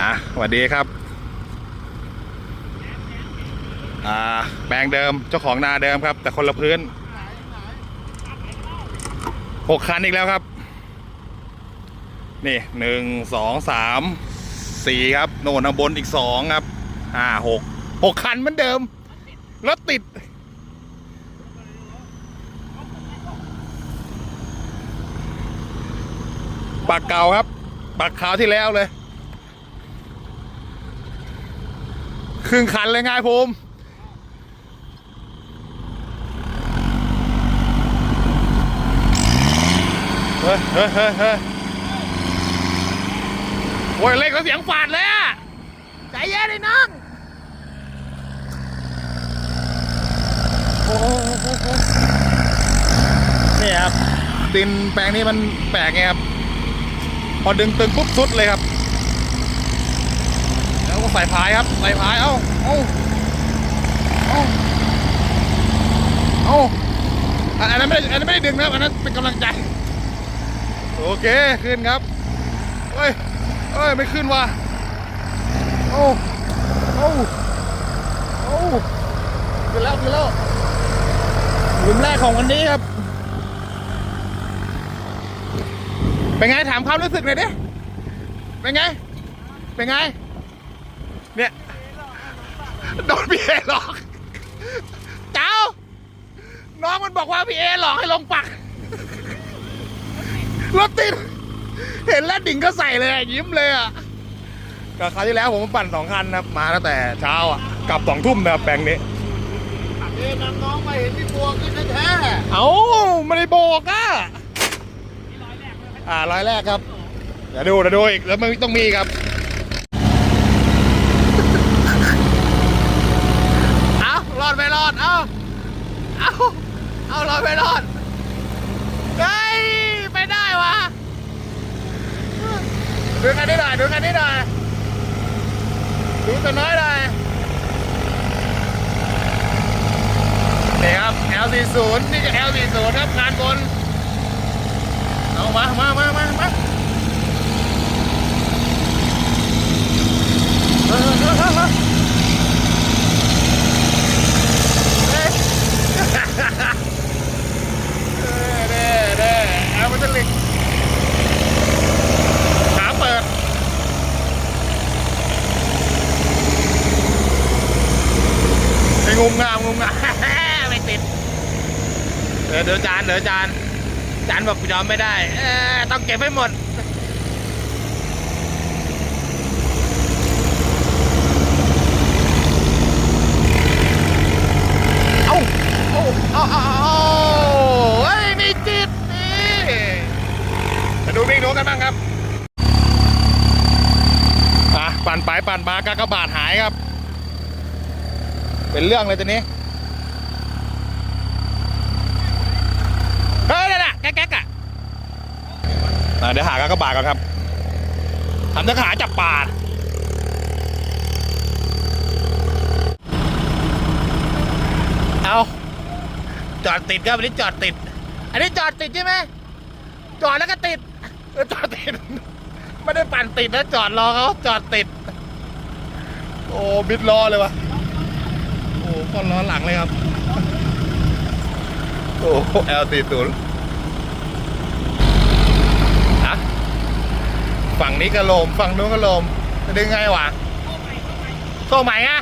อะสวัสดีครับ อ่าแปลงเดิมเจ้าของนาเดิมครับ แต่คนละพื้นหกคันอีกแล้วครับ นี่หนึ่งสองสามสี่ครับโน่นข้างบนอีกสองครับห้าหกหกคันเหมือนเดิมรถติด ปากเก่าครับ ปากขาวที่แล้วเลย รึ่งคันเลยไงภูมิเฮ้ยเฮ้ยเฮ้ยเฮ้ยโอ้ยเล็กแล้วเสียงฝาดเลยอะใจเย็นเลยน้องโอ้โหนี่ครับดินแปลงนี้มันแปลกไงครับ พอดึงตึงปุ๊บสุดเลยครับ แล้วก็ใส่พายครับใส่พายเอ้าเอ้าเอ้าเอ้าอันนั้นไม่ได้อันนั้นไม่ได้ดึงนะครับอันนั้นเป็นกำลังใจ โอเคขึ้นครับเฮ้ยเฮ้ยไม่ขึ้นว่ะเอ้าเอ้าเอ้าขึ้นแล้วขึ้นแล้วหลุมแรกของวันนี้ครับ เป็นไงถามความรู้สึกหน่อยดิ เป็นไง เป็นไง เนี่ยโดนพี่เอหลอกเจ้า น้องมันบอกว่าพี่เอหลอกให้ลงปัก รถติด เห็นแล้วดิ่งก็ใส่เลยอะยิ้มเลยอะก็คราวที่แล้วผมปั่นสองคันนะครับมาตั้งแต่เช้าอะกลับสองทุ่มนะครับแปลงนี้ เอ้นำน้องมาเห็นพี่บัวขึ้นแท้เอ้าไม่ได้บอกอะอ่าร้อยแรกครับ เดี๋ยวดูเดี๋ยวดูอีกแล้วมันต้องมีครับ เอาร อด เอา เอา เอารอดไม่รอด เฮ้ยไปได้วะดูกันนิดหน่อยดูกันนิดหน่อยดูตัวน้อยหน่อยนี่ครับ L40 นี่ก็ L40 ครับงานบน เอามามามามา มาเฮ้ยเฮ้ยเฮ้ยเฮ้ยเฮ้ยเด้เด้แอลมันจะลิกขาเปิด ไอ้งุมงามงุมงาม ไม่ติด เดี๋ยวเดี๋ยวจานเดี๋ยวจานจานบอกยอมไม่ได้ต้องเก็บให้หมดเอาเอาเอาเอาเอาเฮ้ยมีจิตนี่มาดูวิ่งโน้กันบ้างครับอะปั่นไปปั่นมากากบาทหายครับ เป็นเรื่องเลยตัวนี้ฮ้ยนั่นน่ะ แก๊กๆอะอะเดี๋ยวหากากบาทก่อนครับทำนักหาจับปลาเอาจอดติดครับอันนี้จอดติด อันนี้จอดติดใช่ไหมจอดแล้วก็ติดเออจอดติด ไม่ได้ปั่นติดนะจอดรอเขาจอดติด โอ้บิดล้อเลยวะโอ้ก้อนล้อหลังเลยครับ โอ้เอลสี่ศูนย์อะ ฝั่งนี้ก็โลมฝั่งนู้นก็โลมจะดึงไงวะโซ่ใหม่อะ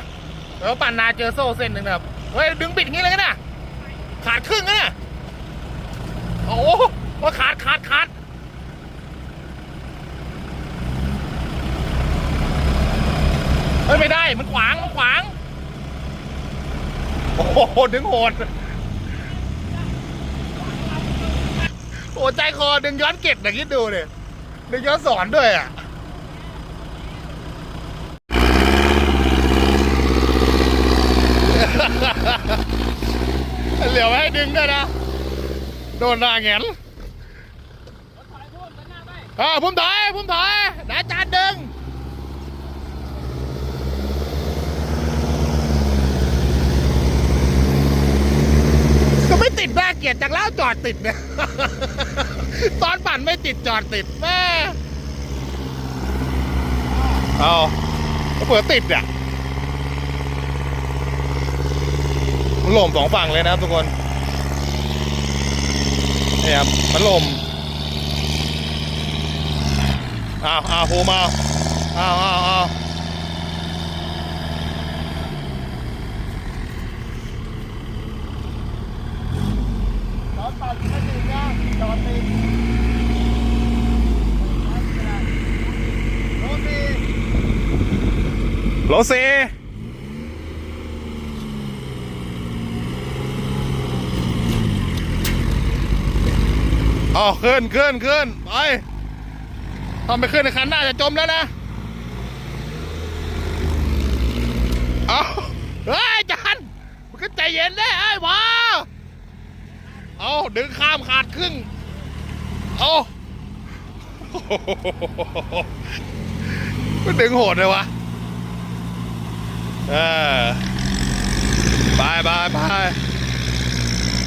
เดี๋ยวปั่นนาเจอโซ่เส้นหนึ่งนะครับเฮ้ยดึงบิดงี้เลยกันนะขาดครึ่งนะเนี่ยโอ้โหว่าขาดขาดขาดเฮ้ยไม่ได้มันขวางมันขวาง โอ้โหดึงโหดโอ้ใจคอดึงย้อนเก็บนะคิดดูเนี่ย ดึงย้อนสอนด้วยอะเหลียวให้ดึงด้วยนะ โดนหน้าแงนอ่าผมถอยผมถอยเดี๋ยวอาจารย์ดึงก็ไม่ติดน่าเกลียดจากแล้วจอดติดเนี่ย ตอนปั่นไม่ติดจอดติดแม่อเอาก็เปิดติดอะมันหล่มสองฝั่งเลยนะครับทุกคนนี่ครับมันหล่มอ้าวอ้าวโผล่มาอ้าวอ้าวอ้าวจอดตัดไม่ติดนะจอดติดโรตี โรเซอ๋อขึ้นขึ้นขึ้นไปทำไปขึ้นในคันหน้าจะจมแล้วนะเอาเฮ้ยจานมันก็ใจเย็นได้ไอ้พอเอาดึงข้ามขาดครึ่งเอามันดึงโหดเลยวะ เออไปไปไป